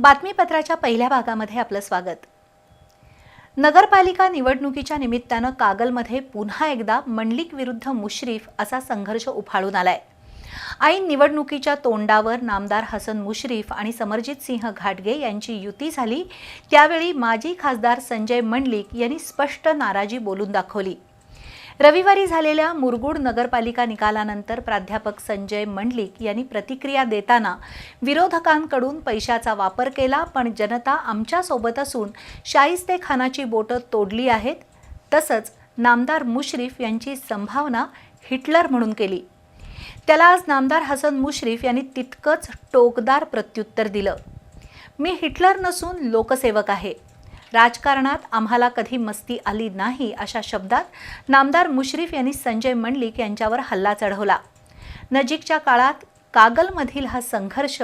बातमीपत्राच्या पहिल्या भागामध्ये आपलं स्वागत. नगरपालिका निवडणुकीच्या निमित्तानं कागलमध्ये पुन्हा एकदा मंडलिक विरुद्ध मुश्रीफ असा संघर्ष उफाळून आलाय. ऐन निवडणुकीच्या तोंडावर नामदार हसन मुश्रीफ आणि समरजित सिंह घाटगे यांची युती झाली त्यावेळी माजी खासदार संजय मंडलिक यांनी स्पष्ट नाराजी बोलून दाखवली. रविवारी झालेल्या मुरगुड नगरपालिका निकालानंतर प्राध्यापक संजय मंडलिक यांनी प्रतिक्रिया देताना विरोधकांकडून पैशाचा वापर केला पण जनता आमच्यासोबत असून शाहिस्तेखानाची बोटं तोडली आहेत. तसंच नामदार मुश्रीफ यांची संभावना हिटलर म्हणून केली. त्याला आज नामदार हसन मुश्रीफ यांनी तितकंच टोकदार प्रत्युत्तर दिलं. मी हिटलर नसून लोकसेवक आहे. राजकारणात आम्हाला कधी मस्ती आली नाही अशा शब्दात नामदार मुश्रीफ यांनी संजय मंडलिक यांच्यावर हल्ला चढवला. नजीकच्या काळात कागलमधील हा संघर्ष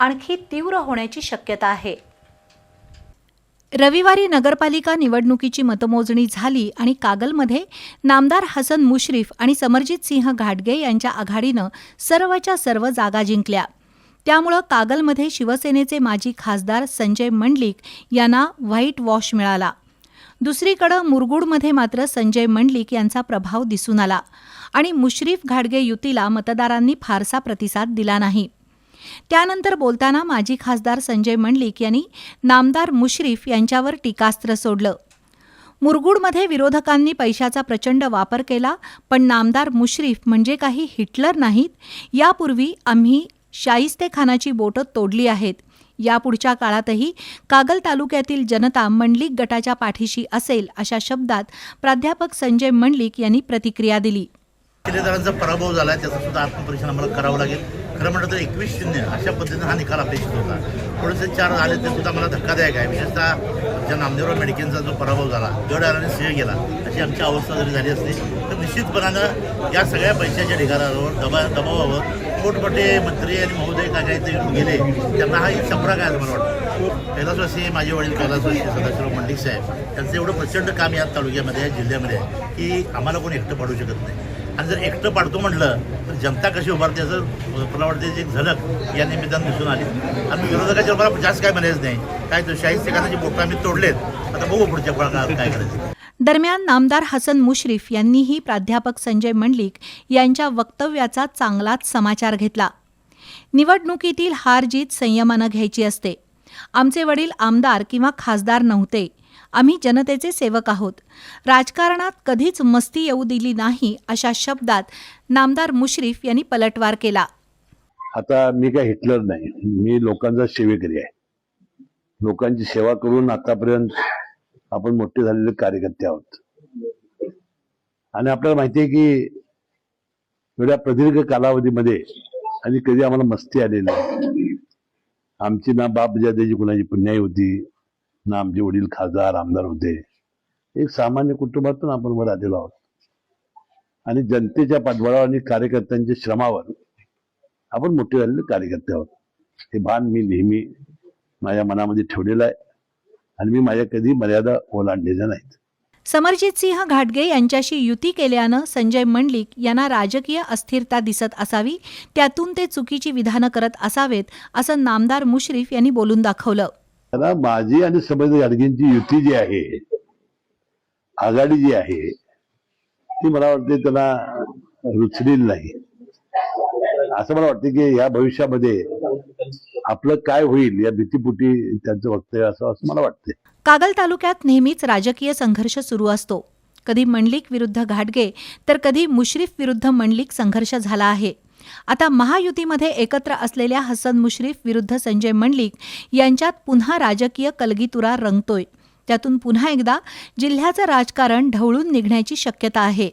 आणखी तीव्र होण्याची शक्यता आहे. रविवारी नगरपालिका निवडणुकीची मतमोजणी झाली आणि कागलमध्ये नामदार हसन मुश्रीफ आणि समरजित सिंह घाटगे यांच्या आघाडीनं सर्वच्या सर्व जागा जिंकल्या. त्यामुळं कागलमध्ये शिवसेनेचे माजी खासदार संजय मंडलिक यांना व्हाईट वॉश मिळाला. दुसरीकडं मुरगुडमध्ये मात्र संजय मंडलिक यांचा प्रभाव दिसून आला आणि मुश्रीफ घाडगे युतीला मतदारांनी फारसा प्रतिसाद दिला नाही. त्यानंतर बोलताना माजी खासदार संजय मंडलिक यांनी नामदार मुश्रीफ यांच्यावर टीकास्त्र सोडलं. मुरगुडमध्ये विरोधकांनी पैशाचा प्रचंड वापर केला पण नामदार मुश्रीफ म्हणजे काही हिटलर नाहीत. यापूर्वी आम्ही शाहिस्ते खानाची बोटं तोडली आहेत. यापुढच्या काळातही कागल तालुक्यातील जनता मंडलिक गटाच्या पाठीशी असेल अशा शब्दात प्राध्यापक संजय मंडलिक यांनी प्रतिक्रिया दिली. शिलेदारांचा पराभव झाला त्याचं सुद्धा आत्मपरीक्षण आम्हाला करावं लागेल. खरं म्हटलं तर एकवीस शून्य अशा पद्धतीने हा निकाल अपेक्षित होता. थोडेसे चार झाले ते सुद्धा मला धक्कादायक आहे. विशेषतः आमच्या नामदेवराव मेडिकेलचा जो पराभव झाला जोड्याने सिंह गेला अशी आमची अवस्था जरी झाली असली तर निश्चितपणानं या सगळ्या पैशाच्या ढिगारावर दबा दबावावर मोठमोठे मंत्री आणि महोदय काय काय ते गेले त्यांना हा एक संप्रक आहे मला वाटतं. कैलासवासी माझे वडील कैलासवासी सदाशिवराव मंडिक साहेब त्यांचं एवढं प्रचंड काम या तालुक्यामध्ये आहे जिल्ह्यामध्ये आहे की आम्हाला कोणी एकटं पाडू शकत नाही. आणि जर एकटं पाडतो म्हटलं तर जनता कशी उभारते असं मला वाटते एक झलक या निमित्तानं दिसून आली. आणि विरोधकाच्या मला जास्त काय म्हणायचं नाही. काय तर शाही सेकांची बोटं आम्ही तोडलेत. आता बघू पुढच्या काळात काय करायचं. दरम्यान नामदार हसन मुश्रीफ यांनीही प्राध्यापक संजय मंडलिक यांच्या वक्तव्याचा चांगलाच समाचार घेतला. निवडणुकीतील हार जीत संयमानं घ्यायची असते. आमचे वडील आमदार किंवा खासदार नव्हते. आम्ही जनतेचे सेवक आहोत. राजकारणात कधीच मस्ती येऊ दिली नाही अशा शब्दात नामदार मुश्रीफ यांनी पलटवार केला. आता मी काय हिटलर नाही. मी लोकांचा सेवेकरी आहे. लोकांची सेवा करून आतापर्यंत आपण मोठे झालेले कार्यकर्ते आहोत. आणि आपल्याला माहिती आहे की एवढ्या प्रदीर्घ कालावधीमध्ये आणि कधी आम्हाला मस्ती आलेली आमची ना बाप जादेची कुणाची पुण्याई होती ना आमचे वडील खासदार आमदार होते. एक सामान्य कुटुंबातून आपण वर आलेलो आहोत. आणि जनतेच्या पाठबळावर आणि कार्यकर्त्यांच्या श्रमावर आपण मोठे झालेले कार्यकर्ते आहोत. हे भान मी नेहमी माझ्या मनामध्ये ठेवलेलं आहे. आणि मी माझ्या कधी मर्यादा ओलांडलेल्या नाहीत. समरजित सिंह घाटगे यांच्याशी युती केल्यानं संजय मंडलिक यांना राजकीय अस्थिरता दिसत असावी त्यातून ते चुकीची विधानं करत असावेत असं नामदार मुश्रीफ यांनी बोलून दाखवलं. माझी आणि समज गाडगेंची युती जी आहे आघाडी जी आहे ती मला वाटते त्याला रुचलेली नाही. असं मला वाटतं की या भविष्यामध्ये आपलं काय होईल या भीतीपुटी त्यांचं वक्तव्य असं असं मला वाटते कागल तालुक्यात नेहमीच राजकीय संघर्ष सुरू असतो. कधी मंडलिक विरुद्ध घाटगे तर कधी मुश्रीफ विरुद्ध मंडलिक संघर्ष झाला आहे. आता महायुतीमध्ये एकत्र असलेल्या हसन मुश्रीफ विरुद्ध संजय मंडलिक यांच्यात पुन्हा राजकीय कलगीतुरा रंगतोय. त्यातून पुन्हा एकदा जिल्ह्याचं राजकारण ढवळून निघण्याची शक्यता आहे.